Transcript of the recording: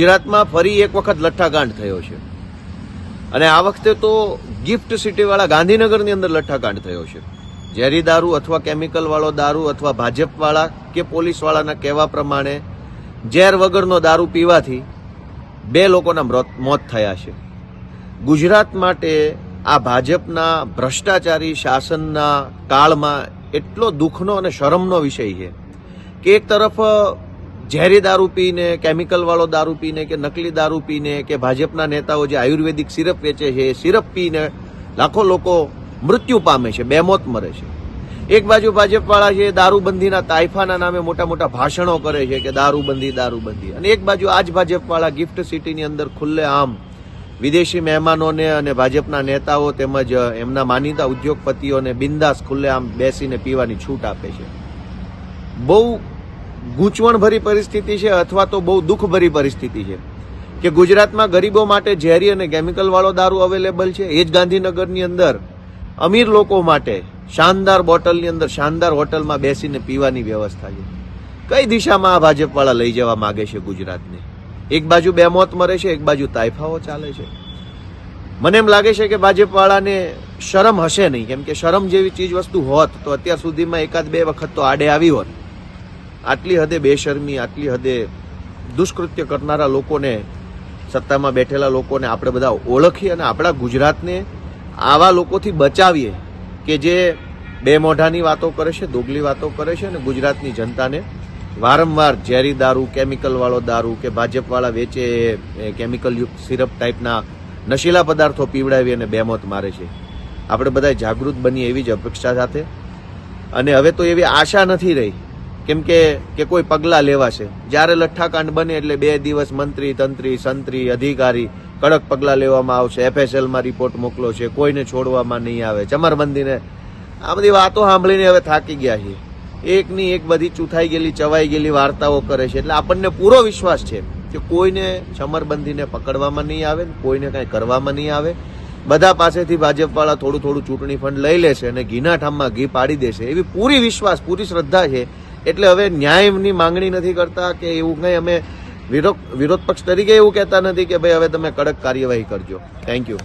ગુજરાતમાં ફરી એક વખત લઠ્ઠાકાંડ થયો છે. અને આ વખતે તો ગિફ્ટ સિટીવાળા ગાંધીનગરની અંદર લઠ્ઠાકાંડ થયો છે. ઝેરી દારૂ અથવા કેમિકલવાળો દારૂ અથવા ભાજપવાળા કે પોલીસવાળાના કહેવા પ્રમાણે ઝેર વગરનો દારૂ પીવાથી બે લોકોના મૃત- થયા છે. ગુજરાત માટે આ ભાજપના ભ્રષ્ટાચારી શાસનના કાળમાં એટલો દુઃખનો અને શરમનો વિષય છે કે એક તરફ ઝેરી દારૂ પીને, કેમિકલ વાળો દારૂ પીને કે નકલી દારૂ પીને કે ભાજપના નેતાઓ જે આયુર્વેદિક સિરપ વેચે છે, એ સિરપ પીને લાખો લોકો મૃત્યુ પામે છે બેમોત મરે છે. એક બાજુ ભાજપવાળા છે દારૂબંધીના તાઇફાના નામે મોટા મોટા ભાષણો કરે છે કે દારૂબંધી દારૂબંધી. અને એક બાજુ આ જ ભાજપવાળા ગિફ્ટ સિટીની અંદર ખુલ્લે આમ વિદેશી મહેમાનોને અને ભાજપના નેતાઓ તેમજ એમના માનીતા ઉદ્યોગપતિઓને બિંદાસ ખુલ્લે આમ બેસીને પીવાની છૂટ આપે છે. બહુ ગૂંચવણભરી પરિસ્થિતિ છે અથવા તો બહુ દુઃખભરી પરિસ્થિતિ છે કે ગુજરાતમાં ગરીબો માટે ઝેરી અને કેમિકલવાળો દારૂ અવેલેબલ છે. એ જ ગાંધીનગરની અંદર અમીર લોકો માટે શાનદાર બોટલની અંદર શાનદાર હોટલમાં બેસીને પીવાની વ્યવસ્થા છે. કઈ દિશામાં આ ભાજપવાળા લઈ જવા માગે છે ગુજરાતને? એક બાજુ બે મોત મરે છે, એક બાજુ તાઇફાઓ ચાલે છે. મને એમ લાગે છે કે ભાજપવાળાને શરમ હશે નહીં. કેમ કે શરમ જેવી ચીજ વસ્તુ હોત તો અત્યાર સુધીમાં એકાદ બે વખત તો આડે આવી હોત. આટલી હદે બેશરમી, આટલી હદે દુષ્કૃત્ય કરનારા લોકોને, સત્તામાં બેઠેલા લોકોને આપણે બધા ઓળખીએ અને આપણા ગુજરાતને આવા લોકોથી બચાવીએ કે જે બે મોઢાની વાતો કરે છે, દોગલી વાતો કરે છે અને ગુજરાતની જનતાને વારંવાર ઝેરી દારૂ, કેમિકલવાળો દારૂ કે ભાજપવાળા વેચે, એ કેમિકલ સિરપ ટાઈપના નશીલા પદાર્થો પીવડાવી અને બેમોત મારે છે. આપણે બધા જાગૃત બનીએ એવી જ અપેક્ષા સાથે. અને હવે તો એવી આશા નથી રહી કેમ કે કોઈ પગલાં લેવાશે જ્યારે લઠ્ઠાકાંડ બને એટલે બે દિવસ મંત્રી, તંત્રી, સંત્રી, અધિકારી કડક પગલાં લેવામાં આવશે. એફએસએલમાં રિપોર્ટ મોકલો છે. કોઈને છોડવામાં નહીં આવે. ચમરબંધીને આ બધી વાતો સાંભળીને હવે થાકી ગયા છીએ. એકની એક બધી ચૂથાઈ ગયેલી, ચવાઈ ગયેલી વાર્તાઓ કરે છે. એટલે આપણને પૂરો વિશ્વાસ છે કે કોઈને ચમરબંધીને પકડવામાં નહીં આવે કોઈને કાંઈ કરવામાં નહીં આવે. બધા પાસેથી ભાજપવાળા થોડું થોડું ચૂંટણી ફંડ લઈ લેશે અને ઘીના ઠામમાં ઘી પાડી દેશે એવી પૂરી વિશ્વાસ, પૂરી શ્રદ્ધા છે એટલે હવે ન્યાયની માંગણી નથી કરતા કે એવું કંઈ અમે વિરોધ વિરોધ પક્ષ તરીકે એવું કહેતા નથી કે ભાઈ હવે તમે કડક કાર્યવાહી કરજો. Thank you